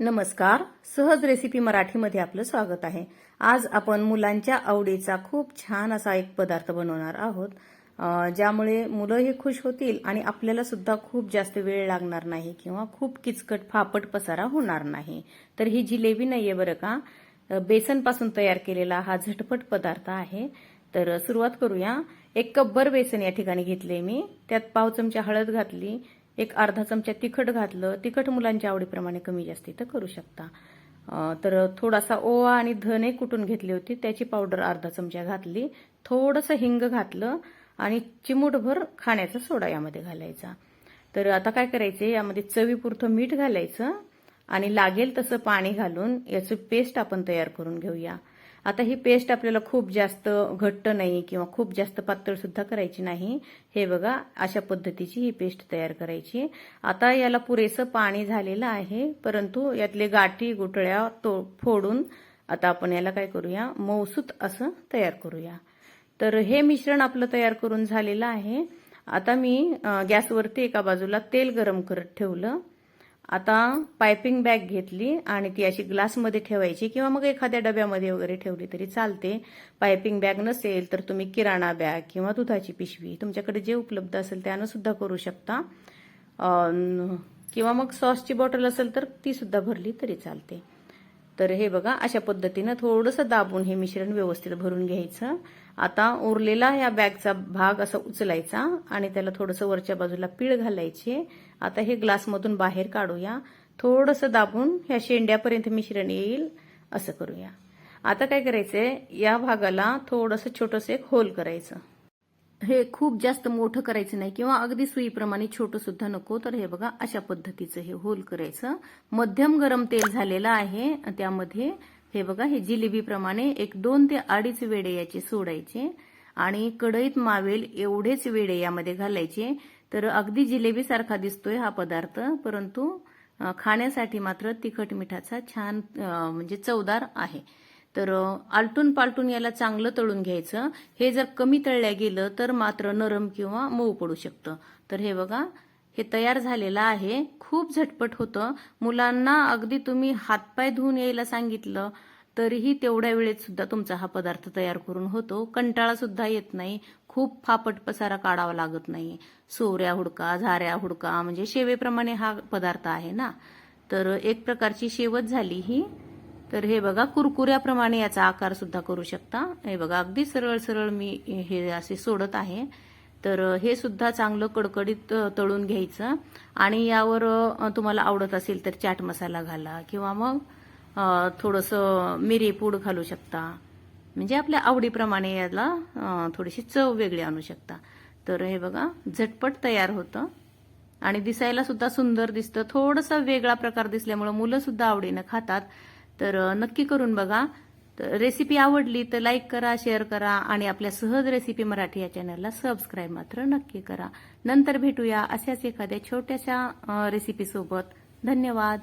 नमस्कार. सहज रेसिपी मराठीमध्ये आपलं स्वागत आहे. आज आपण मुलांच्या आवडीचा खूप छान असा एक पदार्थ बनवणार आहोत ज्यामुळे मुलंही खुश होतील आणि आपल्याला सुद्धा खूप जास्त वेळ लागणार नाही किंवा खूप किचकट फापट पसारा होणार नाही. तर ही जिलेबी नाहीये बरं का? बेसनपासून तयार केलेला हा झटपट पदार्थ आहे. तर सुरुवात करूया. एक कपभर बेसन या ठिकाणी घेतले मी. त्यात पाव चमचा हळद घातली. एक अर्धा चमचा तिखट घातलं तिखट मुलांच्या आवडीप्रमाणे कमी जास्ती तर करू शकता. तर थोडासा ओवा आणि धने कुटून घेतली होती त्याची पावडर अर्धा चमचा घातली थोडंसं हिंग घातलं आणि चिमूटभर खाण्याचा सोडा यामध्ये घालायचा. तर आता काय करायचे यामध्ये चवीपुरतं मीठ घालायचं आणि लागेल तसं पाणी घालून याची पेस्ट आपण तयार करून घेऊया. आता ही पेस्ट आपल्याला खूप जास्त घट्ट नाही किंवा खूप जास्त पातळ सुद्धा करायची नाही. हे बघा अशा पद्धतीची ही पेस्ट तयार करायची. आता याला पुरेसं पाणी झालेलं आहे परंतु यातले गाठी गुटळ्या तो फोडून आता आपण याला काय करूया? मौसूत असं तयार करूया. तर हे मिश्रण आपलं तयार करून झालेलं आहे. आता मी गॅसवरती एका बाजूला तेल गरम करत ठेवलं. आता पायपिंग बॅग घेतली आणि ती अशी ग्लासमध्ये ठेवायची किंवा मग एखाद्या डब्यामध्ये वगैरे ठेवली तरी चालते. पायपिंग बॅग नसेल तर तुम्ही किराणा बॅग किंवा दुधाची पिशवी तुमच्याकडे जे उपलब्ध असेल त्यानं सुद्धा करू शकता. किंवा मग सॉसची बॉटल असेल तर ती सुद्धा भरली तरी चालते. तर हे बघा अशा पद्धतीनं थोडंसं दाबून हे मिश्रण व्यवस्थित भरून घ्यायचं. आता उरलेला या बॅगचा भाग असा उचलायचा आणि त्याला थोडंसं वरच्या बाजूला पीळ घालायचे. आता हे ग्लासमधून बाहेर काढूया. थोडंसं दाबून ह्या शेंड्यापर्यंत मिश्रण येईल असं करूया. आता काय करायचंय? या भागाला थोडंसं छोटंसं एक होल करायचं. हे खूप जास्त मोठं करायचं नाही किंवा अगदी सुईप्रमाणे छोटं सुद्धा नको. तर हे बघा अशा पद्धतीचं हे होल करायचं. मध्यम गरम तेल झालेलं आहे. त्यामध्ये हे बघा हे जिलेबीप्रमाणे एक दोन ते अडीच वेडे याचे सोडायचे. आणि कढईत मावेल एवढेच वेडे यामध्ये घालायचे. तर अगदी जिलेबीसारखा दिसतोय हा पदार्थ. परंतु खाण्यासाठी मात्र तिखट मिठाचा छान म्हणजे चवदार आहे. तर आलटून पालटून याला चांगलं तळून घ्यायचं. हे जर कमी तळल्या गेलं तर मात्र नरम किंवा मऊ पडू शकतं. तर हे बघा हे तयार झालेलं आहे. खूप झटपट होतं. मुलांना अगदी तुम्ही हातपाय धुवून यायला सांगितलं तरीही तेवढ्या वेळेत सुद्धा तुमचा हा पदार्थ तयार करून होतो. कंटाळा सुद्धा येत नाही. खूप फापट पसारा काढावा लागत नाही. सोऱ्या हुडका झाऱ्या हुडका म्हणजे शेवेप्रमाणे हा पदार्थ आहे ना. तर एक प्रकारची शेवत झाली ही. तर हे बघा कुरकुऱ्याप्रमाणे याचा आकार सुद्धा करू शकता. हे बघा अगदी सरळ सरळ मी हे असे सोडत आहे. तर हे सुद्धा चांगलं कडकडीत तळून घ्यायचं. आणि यावर तुम्हाला आवडत असेल तर चाट मसाला घाला किंवा मग थोडंसं मिरी पूड घालू शकता. म्हणजे आपल्या आवडीप्रमाणे याला थोडीशी चव वेगळी आणू शकता. तर हे बघा झटपट तयार होतं. आणि दिसायला सुद्धा सुंदर दिसतं. थोडंसं वेगळा प्रकार दिसल्यामुळे मुलं सुद्धा आवडीनं खातात. तर नक्की करून बघा. तर रेसिपी आवडली तर लाईक करा शेअर करा आणि आपल्या सहज रेसिपी मराठी या चॅनलला सबस्क्राईब मात्र नक्की करा. नंतर भेटूया अशाच एखाद्या छोट्याशा रेसिपीसोबत धन्यवाद.